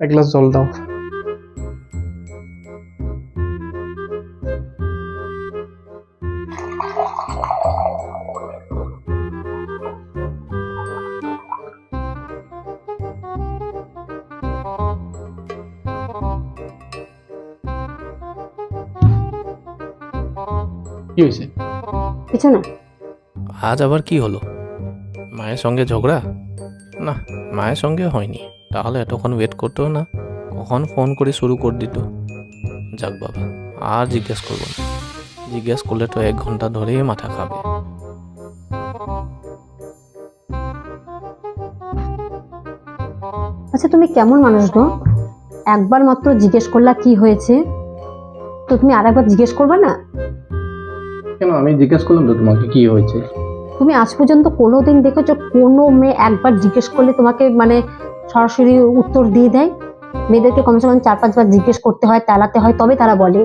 এক গ্লাস জল দাও কি হয়েছে? কিছু না। আজ আবার কি হলো? মায়ের সঙ্গে ঝগড়া? না মায়ের সঙ্গে হয়নি। তাহলে এতক্ষণ ওয়েট করতেও না? কখন ফোন করে শুরু করে দিত? যাক বাবা আর জিজ্ঞেস করব না। জিজ্ঞেস করলে তো এক ঘণ্টা ধরেই মাথা খাবে। আচ্ছা তুমি কেমন মানুষ গো? একবার মাত্র জিজ্ঞেস করলা কি হয়েছে? তো তুমি আর একবার জিজ্ঞেস করবে না? কেন? আমি জিজ্ঞেস করলাম তো তোমাকে কি হয়েছে? তুমি আজ পর্যন্ত কোনো দিন দেখেছ কোনো মেয়ে একবার জিজ্ঞেস করলে তোমাকে মানে সরাসরি উত্তর দিয়ে দেয়? মেয়েদেরকে কমসে কম চার পাঁচবার জিজ্ঞেস করতে হয় তালাতে হয় তবে তারা বলে।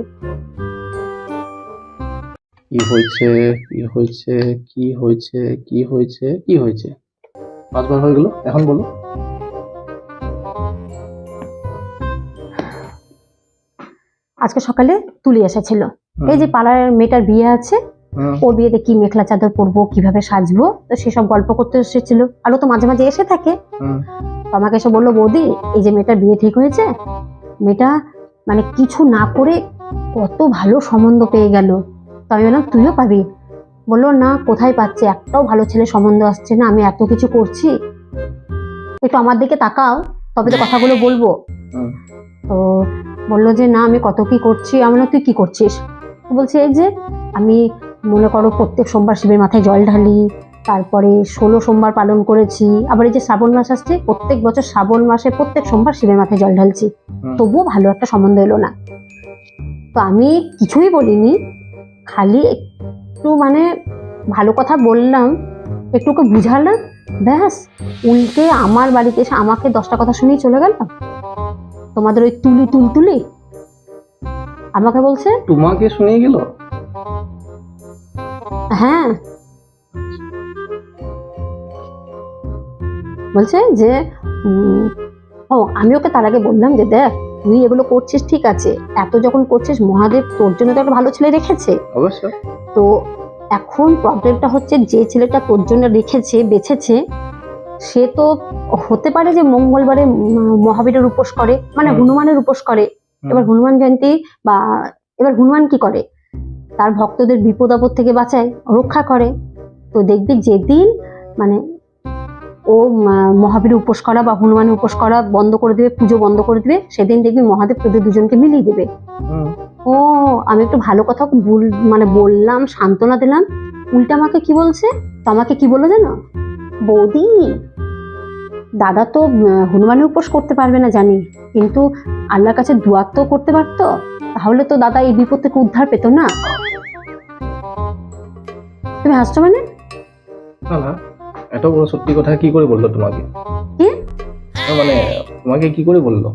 কি হয়েছে? কি হয়েছে? কি হয়েছে? কি হয়েছে? কি হয়েছে? পাঁচবার হয়ে গেল এখন বলো। আজকে সকালে তুলি এসেছিল। এই যে পাড়ার মেয়েটার বিয়ে আছে ওর বিয়েতে কি মেখলা চাদর পরবো কীভাবে সাজবো তো সেসব গল্প করতে এসেছিল। আরও তো মাঝে মাঝে এসে থাকে। তো আমাকে এসে বলল বৌদি এই যে মেয়েটার বিয়ে ঠিক হয়েছে? মেয়েটা মানে কিছু না করে কত ভালো সম্বন্ধ পেয়ে গেল। তো আমি বললাম তুইও পাবি? বলল না কোথায় পাচ্ছে? একটাও ভালো ছেলে সম্বন্ধ আসছে না আমি এত কিছু করছি। একটু আমার দিকে তাকাও তবে তো কথাগুলো বলব। তো বলল যে না আমি কত কি করছি? আমি তুই কি করছিস? বলছে এই যে আমি মনে করো প্রত্যেক সোমবার শিবের মাথায় জল ঢালি তারপরে ষোলো সোমবার পালন করেছি আবার এই যে শ্রাবণ মাস আসছে প্রত্যেক বছর শ্রাবণ মাসে প্রত্যেক সোমবার শিবের মাথায় জল ঢালছি। তবুও ভালো একটা সম্বন্ধ এলো না। তো আমি কিছুই বলিনি খালি একটু মানে ভালো কথা বললাম একটু ওকে বুঝালাম ব্যাস উল্টে আমার বাড়িতে এসে আমাকে দশটা কথা শুনেই চলে গেল। তোমাদের ওই তুলি তুল তুলি আমাকে বলছে? তোমাকে শুনিয়ে গেল? হ্যাঁ। বলছে যে ও আমি ওকে তার আগে বললাম যে দেখ তুই এগুলো করছিস ঠিক আছে। এত যখন করছিস মহাদেব তোর জন্য তো একটা ভালো ছেলে রেখেছে। অবশ্য তো এখন প্রবলেমটা হচ্ছে যে ছেলেটা তোর জন্য রেখেছে বেছেছে সে তো হতে পারে যে মঙ্গলবারে মহাবীরের উপোস করে মানে হনুমানের উপোস করে। এবার হনুমান জয়ন্তী বা এবার হনুমান কি করে? তার ভক্তদের বিপদ আপদ থেকে বাঁচায় রক্ষা করে। তো দেখবি যেদিন মানে ও মহাবীর উপোস করা বা হনুমানের উপোস করা বন্ধ করে দেবে পুজো বন্ধ করে দেবে সেদিন দেখবি মহাদেব তোদের দুজনকে মিলিয়ে দেবে। ও আমি একটু ভালো কথা বল- মানে বললাম সান্ত্বনা দিলাম। উল্টা আমাকে কি বলছে? তো আমাকে কি বলল জানো? বৌদি দাদা তো হনুমানের উপোস করতে পারবে না জানি। কিন্তু আল্লাহর কাছে দুয়ার তো করতে পারতো? তাহলে তো দাদা এই বিপদ থেকে উদ্ধার পেতো না? তুমি হাসছো মানে? না না। এত বড় সত্যি কথা কি করে বলল তোমাকে? কি? মানে তোমাকে কি করে বলল?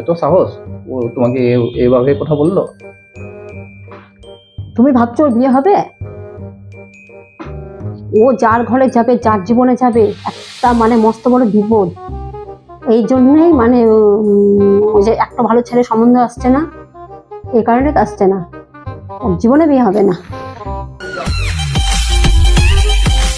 এত সাহস? ও তোমাকে এভাবে কথা বলল? তুমি ভাবছ বিয়ে হবে? ও যার ঘরে যাবে, যার জীবনে যাবে, একটা মানে মস্ত বড় বিপদ। এই জন্যেই মানে ওই যে একটা ভালো ছেলে সম্বন্ধ আসছে না এই কারণে আসছে না। জীবনে বিয়ে হবে না।